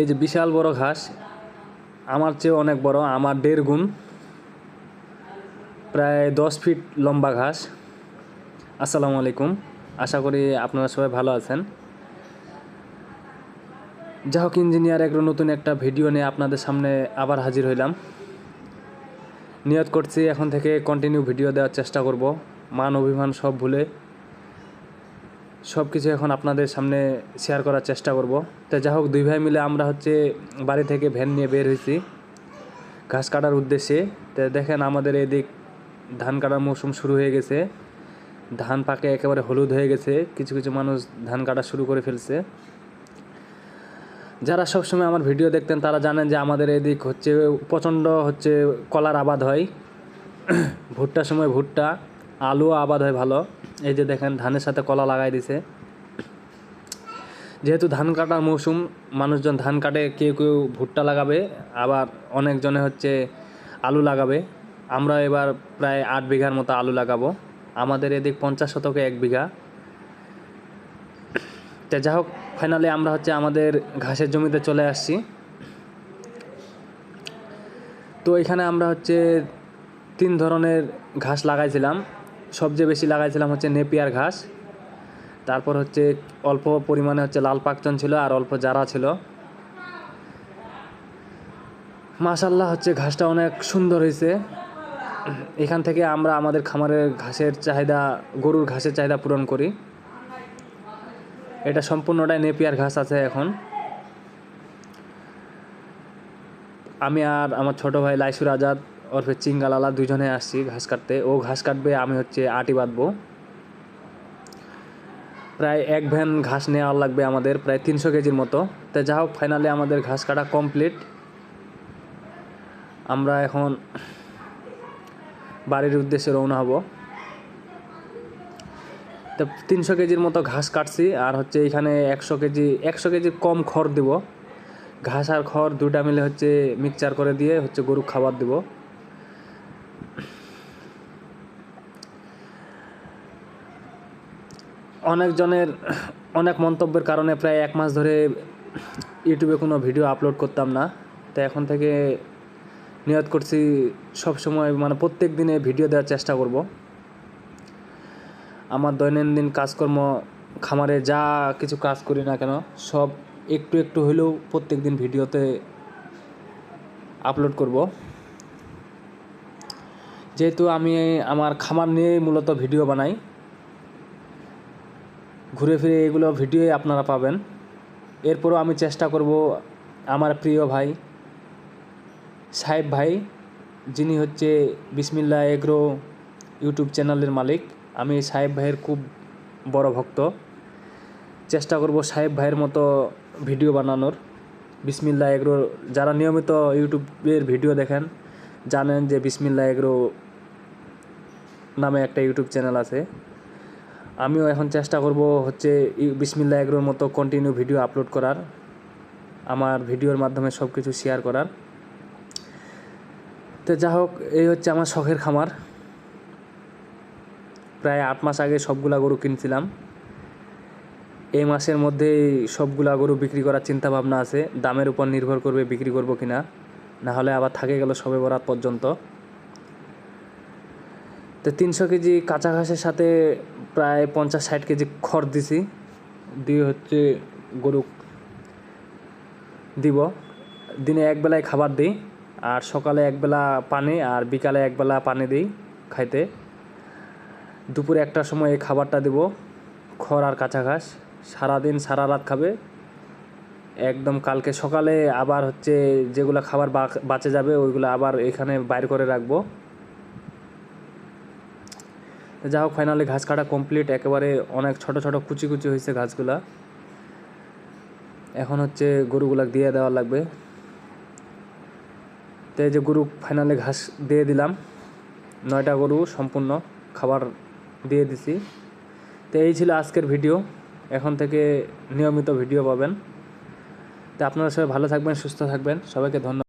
এই যে বিশাল বড় ঘাস, আমার চেয়ে অনেক বড়, আমার দেড় গুণ। প্রায় দশ ফিট লম্বা ঘাস। আসসালামু আলাইকুম। আশা করি আপনারা সবাই ভালো আছেন। যা হোক, ইঞ্জিনিয়ার এক নতুন একটা ভিডিও নিয়ে আপনাদের সামনে আবার হাজির হইলাম। নিয়ত করছি এখন থেকে কন্টিনিউ ভিডিও দেওয়ার চেষ্টা করব। মান, অভিমান সব ভুলে সব কিছু এখন আপনাদের সামনে শেয়ার করার চেষ্টা করব। তো যা হোক, দুই ভাই মিলে আমরা হচ্ছে বাড়ি থেকে ভ্যান নিয়ে বের হয়েছি। ঘাস কাটার উদ্দেশ্যে। তো দেখেন আমাদের এদিক ধান কাটার মৌসুম শুরু হয়ে গেছে। ধান পাকে একেবারে হলুদ হয়ে গেছে। কিছু কিছু মানুষ ধান কাটা শুরু করে ফেলছে। যারা সবসময় আমার ভিডিও দেখতেন, তারা জানেন যে আমাদের এদিক হচ্ছে প্রচণ্ড হচ্ছে কলার আবাদ হয়। ভুট্টার সময় ভুট্টা, আলুও আবাদ হয় ভালো। এই যে দেখেন, ধানের সাথে কলা লাগাই দিছে। যেহেতু ধান কাটার মৌসুম, মানুষজন ধান কাটে, কেউ কেউ ভুট্টা লাগাবে, আবার অনেকজনে হচ্ছে আলু লাগাবে। আমরা এবার প্রায় আট বিঘার মতো আলু লাগাবো। আমাদের এদিক পঞ্চাশ শতকে এক বিঘা। তা যা হোক ফাইনালি আমরা হচ্ছে আমাদের ঘাসের জমিতে চলে আসছি। তো এখানে আমরা হচ্ছে তিন ধরনের ঘাস লাগাইছিলাম। সবচেয়ে বেশি লাগাইছিলাম হচ্ছে নেপিয়ার ঘাস। তারপর হচ্ছে অল্প পরিমাণে হচ্ছে লাল পাকচন ছিল আর অল্প জারা ছিল। মাশাল্লাহ হচ্ছে ঘাসটা অনেক সুন্দর হয়েছে এখান থেকে আমরা আমাদের খামারের ঘাসের চাহিদা, গরুর ঘাসের চাহিদা পূরণ করি। এটা সম্পূর্ণটাই নেপিয়ার ঘাস আছে এখন। আমি আর আমার ছোট ভাই লাইসুর আজাদ ওরফে চিঙ্গালালা দুজনে আসছি ঘাস কাটতে। ও ঘাস কাটবে, আমি হচ্ছে আটি বাঁধবো। প্রায় এক ভ্যান ঘাস নেওয়া লাগবে আমাদের, প্রায় তিনশো কেজির মতো। তো যা হোক ফাইনালি আমাদের ঘাস কাটা কমপ্লিট আমরা এখন বাড়ির উদ্দেশ্যে রওনা হব। তো তিনশো কেজির মতো ঘাস কাটছি, আর হচ্ছে এখানে একশো কেজি একশো কেজি কম খড় দিব। ঘাস আর খড় দুটা মিলে হচ্ছে মিক্সচার করে দিয়ে হচ্ছে গরু খাবার দিব। অনেকজনের অনেক মন্তব্যের কারণে প্রায় এক মাস ধরে ইউটিউবে কোনো ভিডিও আপলোড করতাম না। তো এখন থেকে নিয়ত করছি সব সময় মানে প্রত্যেক দিনে ভিডিও দেওয়ার চেষ্টা করব। আমার দৈনন্দিন কাজকর্ম, খামারে যা কিছু কাজ করি না কেন, সব একটু একটু হলেও প্রত্যেক দিন ভিডিওতে আপলোড করব। যেহেতু আমি আমার খামার নিয়ে মূলত ভিডিও বানাই ঘুরে ফিরে এগুলো ভিডিওই আপনারা পাবেন। এরপরও আমি চেষ্টা করব আমার প্রিয় ভাই, সাহেব ভাই, যিনি হচ্ছে বিসমিল্লা এগ্রো ইউটিউব চ্যানেলের মালিক। আমি সাহেব ভাইয়ের খুব বড় ভক্ত। চেষ্টা করব সাহেব ভাইয়ের মতো ভিডিও বানানোর। বিসমিল্লা এগ্রো, যারা নিয়মিত ইউটিউবের ভিডিও দেখেন, জানেন যে বিসমিল্লা এগ্রো নামে একটা ইউটিউব চ্যানেল আছে। আমিও এখন চেষ্টা করব হচ্ছে বিসমিল্লা এগ্রোর মতো কন্টিনিউ ভিডিও আপলোড করার, আমার ভিডিওর মাধ্যমে সব কিছু শেয়ার করার। তো যা হোক, এই হচ্ছে আমার শখের খামার। প্রায় আট মাস আগে সবগুলা গরু কিনছিলাম। এই মাসের মধ্যেই সবগুলা গরু বিক্রি করার চিন্তা ভাবনা আছে। দামের উপর নির্ভর করবে বিক্রি করব কিনা। না হলে আবার থাকে গেল সবে বরাত পর্যন্ত। তো তিনশো কেজি কাঁচা ঘাসের সাথে প্রায় পঞ্চাশ ষাট কেজি খড় দিছি। দিয়ে হচ্ছে গরু দিব। দিনে একবেলায় খাবার দিই আর সকালে একবেলা পানি আর বিকালে একবেলা পানি দিই খাইতে। দুপুরে একটার সময় এই খাবারটা দেব, খড় আর কাঁচা ঘাস। সারাদিন সারা রাত খাবে। একদম কালকে সকালে আবার হচ্ছে যেগুলো খাবার বাঁচে যাবে ওইগুলো আবার এখানে বাইর করে রাখব। তো যা হোক ফাইনালি ঘাস কাটা কমপ্লিট একেবারে অনেক ছোট ছোট কুচি কুচি হয়েছে ঘাসগুলা। এখন হচ্ছে গরুগুলা দিয়ে দেওয়া লাগবে। তো এই যে গরু ফাইনালি ঘাস দিয়ে দিলাম। নয়টা গরু সম্পূর্ণ খাবার দিয়ে দিছি। তো এই ছিল আজকের ভিডিও। এখন থেকে নিয়মিত ভিডিও পাবেন। তো আপনারা সবাই ভালো থাকবেন, সুস্থ থাকবেন। সবাইকে ধন্যবাদ।